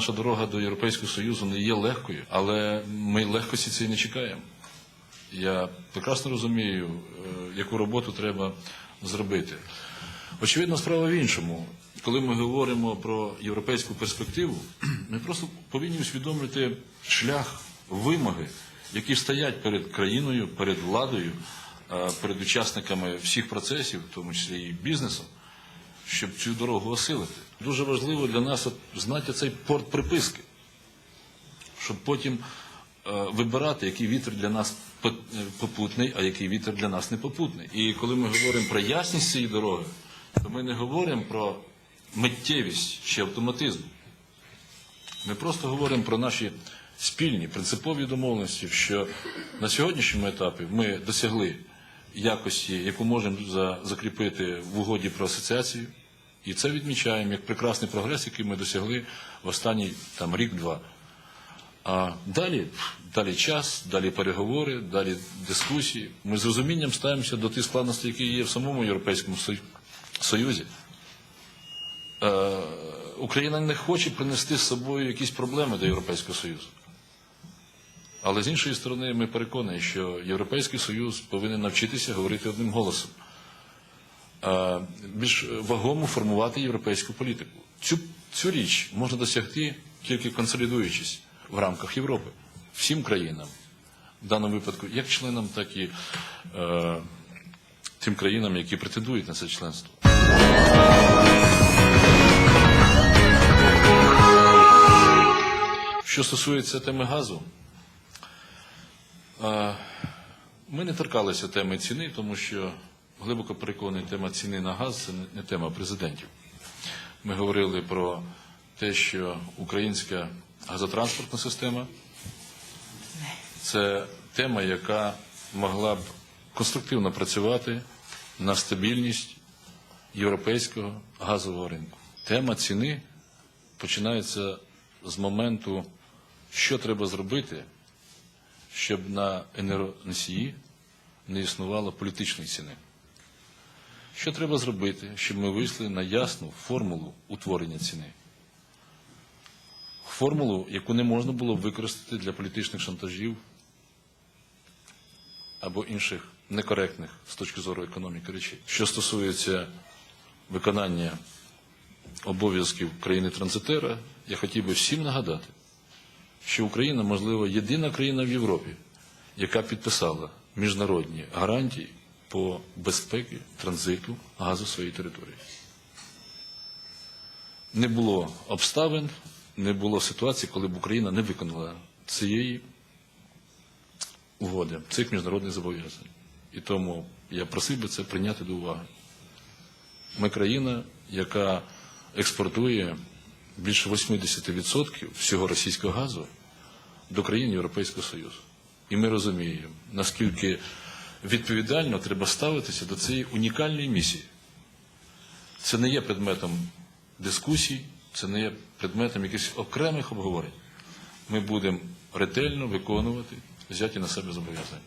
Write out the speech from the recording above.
наша дорога до Європейського Союзу не є легкою, але ми легкості цієї не чекаємо. Я прекрасно розумію, е, яку роботу треба зробити. Очевидно, справа в іншому. Коли ми говоримо про європейську перспективу, ми просто повинні усвідомити шлях, вимоги, які стоять перед країною, перед владою, е, перед учасниками всіх процесів, в тому числі і бізнесом, щоб цю дорогу осилити. Дуже важливо для нас знати цей порт приписки щоб потім е, вибирати, який вітер для нас е, попутний, а який вітер для нас не попутний. І коли ми говоримо про ясність цієї дороги, то ми не говоримо про миттєвість чи автоматизм. Ми просто говоримо про наші спільні принципові домовленості, що на сьогоднішньому етапі ми досягли якості, яку можемо закріпити в угоді про асоціацію. І це відмічаємо як прекрасний прогрес, який ми досягли в останній там рік-два. А далі, далі час, далі переговори, далі дискусії. Ми з розумінням ставимося до тих складностей, які є в самому Європейському Союзі. Е, Україна не хоче принести з собою якісь проблеми до Європейського Союзу. Але з іншої сторони, ми переконані, що Європейський Союз повинен навчитися говорити одним голосом, більш вагомо формувати європейську політику. Цю, цю річ можна досягти тільки консолідуючись в рамках Європи, всім країнам, в даному випадку, як членам, так і е, тим країнам, які претендують на це членство. Що стосується теми газу, е, ми не торкалися теми ціни, тому що глибоко переконаний, тема ціни на газ це не- тема президентів. Ми говорили про те, що українська газотранспортна система це тема, яка могла б конструктивно працювати на стабільність європейського газового ринку. Тема ціни починається з моменту, що треба зробити, щоб на енергоносії не існувало політичної ціни. Що треба зробити, щоб ми вийшли на ясну формулу утворення ціни? Формулу, яку не можна було використати для політичних шантажів або інших некоректних з точки зору економіки речей. Що стосується виконання обов'язків країни-транзитера, я хотів би всім нагадати, що Україна, можливо, єдина країна в Європі, яка підписала міжнародні гарантії по безпеці транзиту газу своєї території. Не було обставин, не було ситуації, коли б Україна не виконала цієї угоди, цих міжнародних зобов'язань. І тому я просив би це прийняти до уваги. Ми країна, яка експортує більше 80% всього російського газу до країн Європейського Союзу. І ми розуміємо, наскільки відповідально треба ставитися до цієї унікальної місії. Це не є предметом дискусій, це не є предметом якихось окремих обговорень. Ми будемо ретельно виконувати взяті на себе зобов'язання.